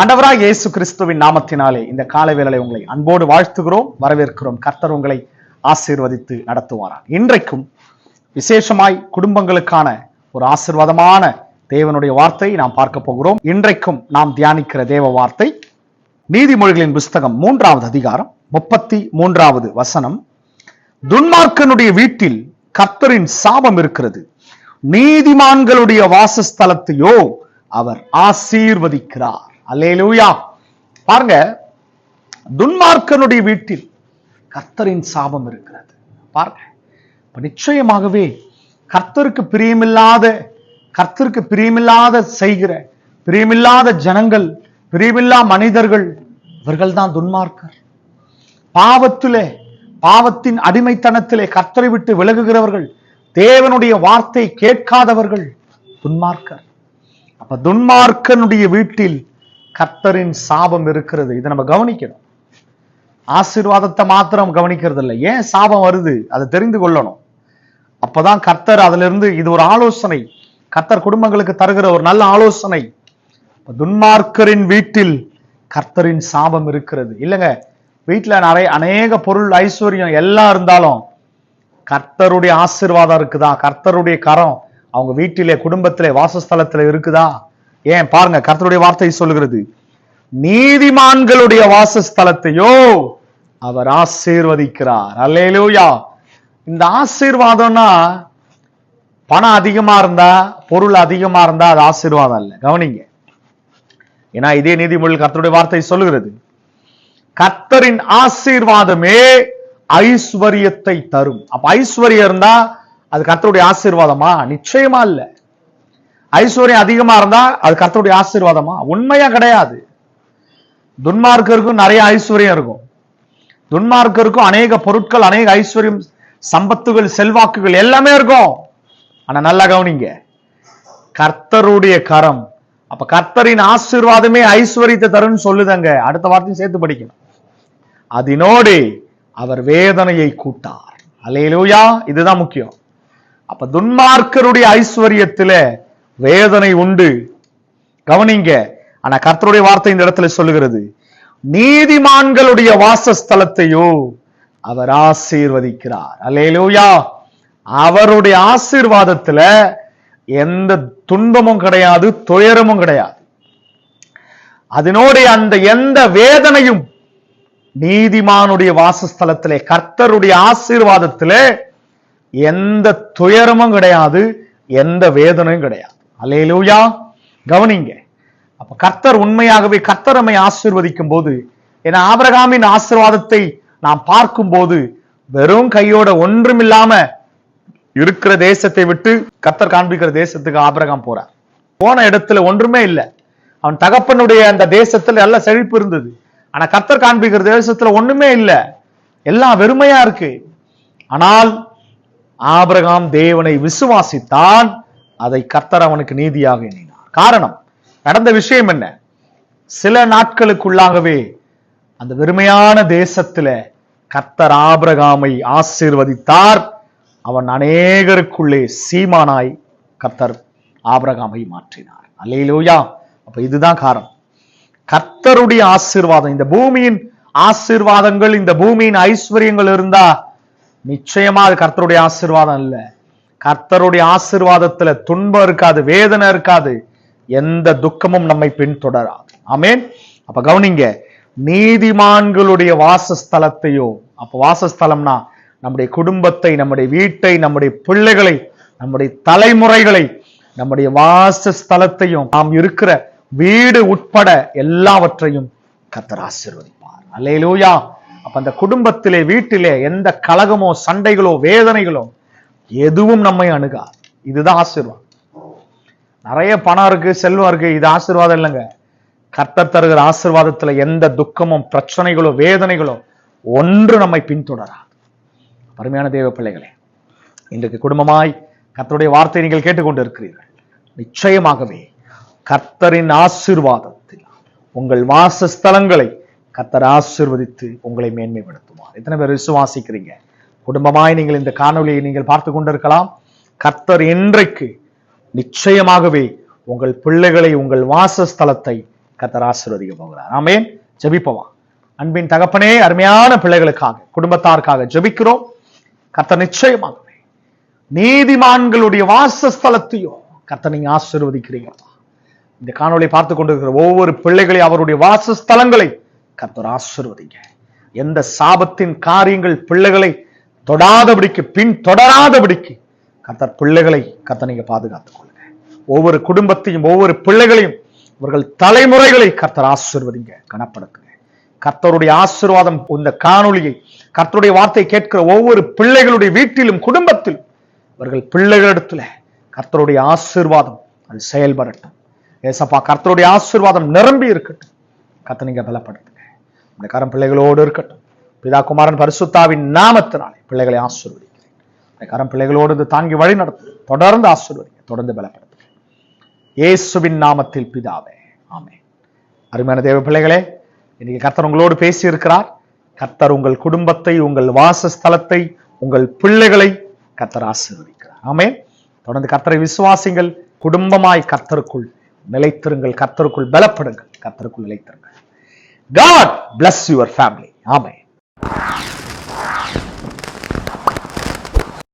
ஆண்டவராக இயேசு கிறிஸ்துவின் நாமத்தினாலே இந்த காலை உங்களை அன்போடு வாழ்த்துகிறோம் வரவேற்கிறோம். கர்த்தர் உங்களை ஆசீர்வதித்து நடத்துவாராம் இன்றைக்கும் விசேஷமாய் குடும்பங்களுக்கான ஒரு ஆசீர்வாதமான தேவனுடைய வார்த்தை நாம் பார்க்க போகிறோம். இன்றைக்கும் நாம் தியானிக்கிற தேவ வார்த்தை நீதிமொழிகளின் புஸ்தகம் மூன்றாவது அதிகாரம் முப்பத்தி மூன்றாவது வசனம். துன்மார்க்கனுடைய வீட்டில் கர்த்தரின் சாபம் இருக்கிறது. நீதிமான்களுடைய வாசஸ்தலத்தையோ அவர் ஆசீர்வதிக்கிறார். அல்லேலூயா. பாருங்க துன்மார்க்கனுடைய வீட்டில் கர்த்தரின் சாபம் இருக்கிறது. பாருங்க இப்ப நிச்சயமாகவே கர்த்தருக்கு பிரியமில்லாத கர்த்தருக்கு பிரியமில்லாத செய்கிற பிரியமில்லாத ஜனங்கள் பிரியமில்லா மனிதர்கள் இவர்கள் தான் துன்மார்க்கர். பாவத்திலே பாவத்தின் அடிமைத்தனத்திலே கர்த்தரை விட்டு விலகுகிறவர்கள் தேவனுடைய வார்த்தை கேட்காதவர்கள் துன்மார்க்கர். அப்ப துன்மார்க்கனுடைய வீட்டில் கர்த்தரின் சாபம் இருக்கிறது. இதை நம்ம கவனிக்கணும். ஆசீர்வாதத்தை மாத்திரம் கவனிக்கிறது இல்லை ஏன் சாபம் வருது? அதை தெரிந்து கொள்ளணும். அப்பதான் கர்த்தர் அதுல இருந்து இது ஒரு ஆலோசனை. கர்த்தர் குடும்பங்களுக்கு தருகிற ஒரு நல்ல ஆலோசனை. துன்மார்க்கரின் வீட்டில் கர்த்தரின் சாபம் இருக்கிறது. இல்லைங்க வீட்டில் நிறைய அநேக பொருள் ஐஸ்வர்யம் எல்லாம் இருந்தாலும் கர்த்தருடைய ஆசீர்வாதம் இருக்குதா? கர்த்தருடைய கரம் அவங்க வீட்டிலே குடும்பத்திலே வாசஸ்தலத்தில் இருக்குதா? ஏன் பாருங்க கர்த்தருடைய வார்த்தை சொல்லுகிறது. நீதிமான்களுடைய வாசஸ்தலத்தையோ அவர் ஆசீர்வதிக்கிறார். அல்லேலூயா. இந்த ஆசீர்வாதம்னா பணம் அதிகமா இருந்தா பொருள் அதிகமா இருந்தா அது ஆசீர்வாதம் இல்லை கவனிங்க. ஏன்னா இதே நீதிமொழி கர்த்தருடைய வார்த்தை சொல்லுகிறது. கர்த்தரின் ஆசீர்வாதமே ஐஸ்வர்யத்தை தரும். அப்ப ஐஸ்வர்யம் இருந்தா அது கர்த்தருடைய ஆசீர்வாதமா? நிச்சயமா இல்ல ஐஸ்வர்யம் அதிகமா இருந்தா அது கர்த்தருடைய ஆசீர்வாதமா? உண்மையா கிடையாது. துன்மார்க்கருக்கும் நிறைய ஐஸ்வர்யம் இருக்கும். துன்மார்க்கருக்கும் அநேக பொருட்கள் அநேக ஐஸ்வர்யம் சம்பத்துகள் செல்வாக்குகள் எல்லாமே இருக்கும். ஆனா நல்லா கவனிங்க. கர்த்தருடைய கரம். அப்ப கர்த்தரின் ஆசீர்வாதமே ஐஸ்வர்யத்தை தரும்னு சொல்லுதங்க. அடுத்த வார்த்தையும் சேர்த்து படிக்கணும். அதனோடு அவர் வேதனையை கூட்டார். அலையிலூயா இதுதான் முக்கியம். அப்ப துன்மார்க்கருடைய ஐஸ்வர்யத்துல வேதனை உண்டு. கவனிங்க ஆனா கர்த்தருடைய வார்த்தை இந்த இடத்துல சொல்லுகிறது நீதிமான்களுடைய வாசஸ்தலத்தையோ அவர் ஆசீர்வதிக்கிறார். அல்லேலூயா. அவருடைய ஆசீர்வாதத்துல எந்த துன்பமும் கிடையாது துயரமும் கிடையாது. அதனுடைய அந்த எந்த வேதனையும் நீதிமானுடைய வாசஸ்தலத்திலே கர்த்தருடைய ஆசீர்வாதத்திலே எந்த துயரமும் கிடையாது எந்த வேதனையும் கிடையாது. அலையலூயா கவனிங்க. அப்ப கர்த்தர் உண்மையாகவே கர்த்தரமை ஆசிர்வதிக்கும் போது ஏன்னா ஆபரகாமின் ஆசிர்வாதத்தை நாம் பார்க்கும்போது வெறும் கையோட ஒன்றுமில்லாம இருக்கிற தேசத்தை விட்டு கத்தர் காண்பிக்கிற தேசத்துக்கு ஆபரகம் போறார். போன இடத்துல ஒன்றுமே இல்லை. அவன் தகப்பனுடைய அந்த தேசத்துல நல்ல செழிப்பு இருந்தது. ஆனா கத்தர் காண்பிக்கிற தேசத்துல ஒண்ணுமே இல்லை. எல்லாம் வெறுமையா இருக்கு. ஆனால் ஆபரகாம் தேவனை விசுவாசித்தான். அதை கர்த்தர் அவனுக்கு நீதியாக எண்ணினார். காரணம் நடந்த விஷயம் என்ன? சில நாட்களுக்குள்ளாகவே அந்த வெறுமையான தேசத்துல கர்த்தர் ஆபிரகாமை ஆசீர்வதித்தார். அவன் அநேகருக்குள்ளே சீமானாய் கர்த்தர் ஆபிரகாமை மாற்றினார். அல்லையிலோயா அப்ப இதுதான் காரணம். கர்த்தருடைய ஆசீர்வாதம் இந்த பூமியின் ஆசீர்வாதங்கள் இந்த பூமியின் ஐஸ்வர்யங்கள் இருந்தா நிச்சயமா அது கர்த்தருடைய ஆசீர்வாதம் இல்லை கர்த்தருடைய ஆசீர்வாதத்துல துன்பம் இருக்காது வேதனை இருக்காது. எந்த துக்கமும் நம்மை பின்தொடராது. ஆமேன். அப்ப கவனிங்க நீதிமான்களுடைய வாசஸ்தலத்தையோ அப்ப வாசஸ்தலம்னா நம்முடைய குடும்பத்தை நம்முடைய வீட்டை நம்முடைய பிள்ளைகளை நம்முடைய தலைமுறைகளை நம்முடைய வாசஸ்தலத்தையும் நாம் இருக்கிற வீடு உட்பட எல்லாவற்றையும் கத்தர் ஆசீர்வதிப்பார். அல்லையிலூயா அப்ப அந்த குடும்பத்திலே வீட்டிலே எந்த கலகமோ சண்டைகளோ வேதனைகளோ எதுவும் நம்மை அணுகா. இதுதான் ஆசீர்வாதம். நிறைய பணம் இருக்கு செல்வம் இருக்கு இது ஆசீர்வாதம் இல்லைங்க. கர்த்தர் தருகிற ஆசீர்வாதத்துல எந்த துக்கமும் பிரச்சனைகளோ வேதனைகளோ ஒன்று நம்மை பின்தொடராது அருமையான தேவ பிள்ளைகளே இன்றைக்கு குடும்பமாய் கர்த்தருடைய வார்த்தை நீங்கள் கேட்டுக்கொண்டு இருக்கிறீர்கள் நிச்சயமாகவே கர்த்தரின் ஆசீர்வாதத்தில் உங்கள் வாசஸ்தலங்களை கர்த்தர் ஆசிர்வதித்து உங்களை மேன்மைப்படுத்துவார். எத்தனை பேர் விசுவாசிக்கிறீங்க? குடும்பமாய் நீங்கள் இந்த காணொளியை நீங்கள் பார்த்து கொண்டிருக்கலாம். கர்த்தர் இன்றைக்கு நிச்சயமாகவே உங்கள் பிள்ளைகளை உங்கள் வாசஸ்தலத்தை கத்தர் ஆசீர்வதிக்க போகிறார். ஆமேன். ஜெபிப்போமா? அன்பின் தகப்பனே அருமையான பிள்ளைகளுக்காக குடும்பத்தாருக்காக ஜெபிக்கிறோம். கர்த்தர் நிச்சயமாகவே நீதிமான்களுடைய வாசஸ்தலத்தையும் கர்த்தர் நீங்க ஆசீர்வதிக்கிறீங்களா இந்த காணொலியை பார்த்து கொண்டிருக்கிற ஒவ்வொரு பிள்ளைகளையும் அவருடைய வாசஸ்தலங்களை கர்த்தர் ஆசீர்வதிங்க. எந்த சாபத்தின் காரியங்கள் பிள்ளைகளை தொடாதபடிக்கு பின் தொடராதபடிக்கு கர்த்தர் பிள்ளைகளை கத்த நீங்க பாதுகாத்துக் கொள்ளுங்க. ஒவ்வொரு குடும்பத்தையும் ஒவ்வொரு பிள்ளைகளையும் இவர்கள் தலைமுறைகளை கர்த்தர் ஆசிர்வதிங்க கனப்படுத்துங்க. கர்த்தருடைய ஆசீர்வாதம் இந்த காணொளியை கர்த்தருடைய வார்த்தை கேட்கிற ஒவ்வொரு பிள்ளைகளுடைய வீட்டிலும் குடும்பத்தில் இவர்கள் பிள்ளைகளிடத்துல கர்த்தருடைய ஆசீர்வாதம் அது செயல்படட்டும். ஏசப்பா கர்த்தருடைய ஆசிர்வாதம் நிரம்பி இருக்கட்டும். கத்தனிங்க நீங்க பலப்படுத்துங்க. இந்த கரம் பிள்ளைகளோடு இருக்கட்டும். பிதா குமாரன் பரிசுத்தாவின் நாமத்தினாலே பிள்ளைகளை ஆசிர்வதிக்கிறேன். கரம் பிள்ளைகளோடு இது தாங்கி வழி நடத்து தொடர்ந்து ஆசீர்வதிங்க தொடர்ந்து இயேசுவின் நாமத்தில் பிதாவே ஆமே அருமையான தேவ பிள்ளைகளே இன்னைக்கு கர்த்தர் உங்களோடு பேசி இருக்கிறார் கர்த்தர் உங்கள் குடும்பத்தை உங்கள் வாசஸ்தலத்தை உங்கள் பிள்ளைகளை கர்த்தர் ஆசீர்வதிக்கிறார். ஆமே தொடர்ந்து கர்த்தரை விசுவாசிங்கள். குடும்பமாய் கர்த்தருக்குள் நிலைத்திருங்கள். கர்த்தருக்குள் பலப்படுங்கள். கர்த்தருக்குள் நிலைத்திருங்கள். காட் பிளஸ் யுவர் ஃபேமிலி ஆமே